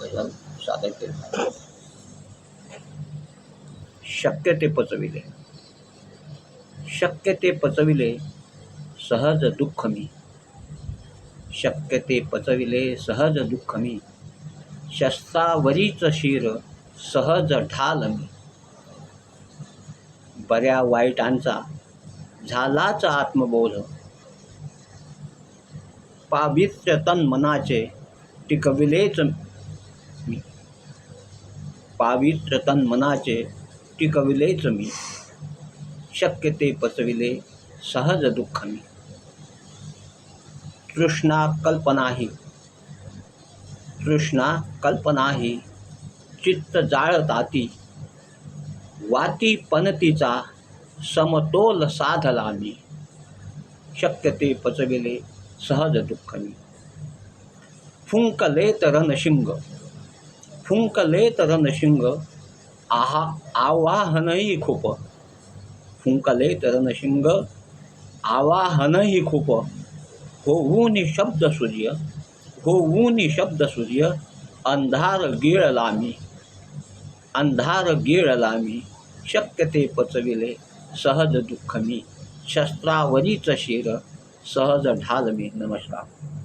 गझल सादर केलं शक्य ते पचविले. शक्य ते पचविले सहज दुःख मी. शक्य ते पचविले सहज दुःख मी. शस्त्रावरीच शिर सहज ढाल मी. बऱ्या वाईटांचा झालाच आत्मबोध. पावित्र्य तन मनाचे टिकविलेच पावित्र्य तन मनाचे टिकविलेच मी शक्य ते पचविले सहज दुःख मी तृष्णा कल्पनाही. तृष्णा कल्पनाही चित्त जाळताती. वाती पनतीचा समतोल साधला मी शक्य ते पचविले सहज दुःख मी फुंकलेत रणशिंग. फुंकले तर नशिंग. आहा आवाहनही खूप. फुंकले तर नशिंग. आवाहनही खूप. होऊन शब्द सूर्य होऊन शब्द सूर्य अंधार गिळला मी अंधार गिळला मी शक्य ते पचविले सहज दुःख मी शस्त्रावरीच शिर. सहज ढाल मी नमस्कार.